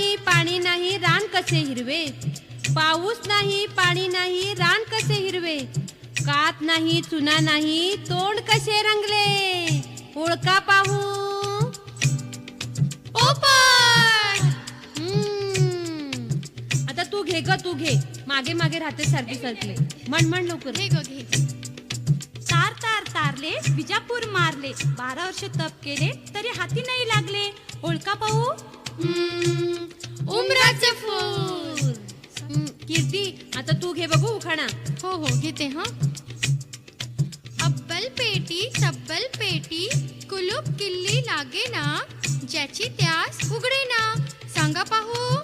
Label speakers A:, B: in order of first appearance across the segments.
A: नाही पाणी नाही रान कसे हिरवे? पाऊस नाही पाणी नाही रान कसे हिरवे? कात नाही चुना नाही तोंड कसे रंगले? ओळखा पाहू. आता तू घे ग तू घे. मागे मागे राहते सारखी सरकले म्हण म्हण लवकर.
B: घे ग घे तार तार तारले विजापूर मारले. बारा वर्ष तप केले तरी हाती नाही लागले. ओळखा पाहू. उमराचं फूल.
A: कीर्ती आता तू घे बघू उखाणा.
B: हो हो घेते हा. अब्बल पेटी तब्बल पेटी कुलूप किल्ली लागे ना ज्याची त्यास उघडे ना. सांगा पाहू.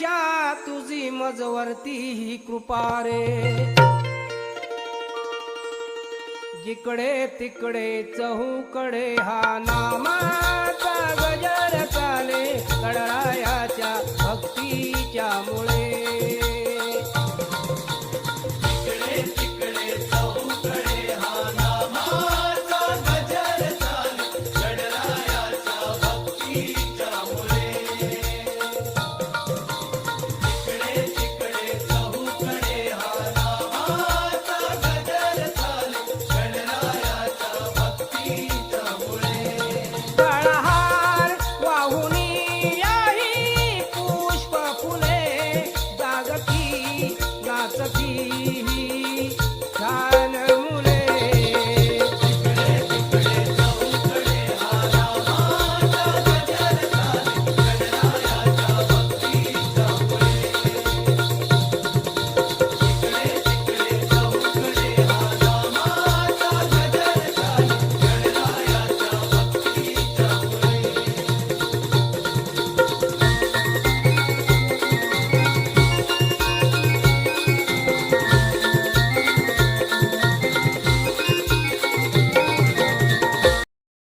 C: आयुष्या तुझी मजवरती ही कृपा रे. जिकडे तिकडे चहूकडे हा नामा गजर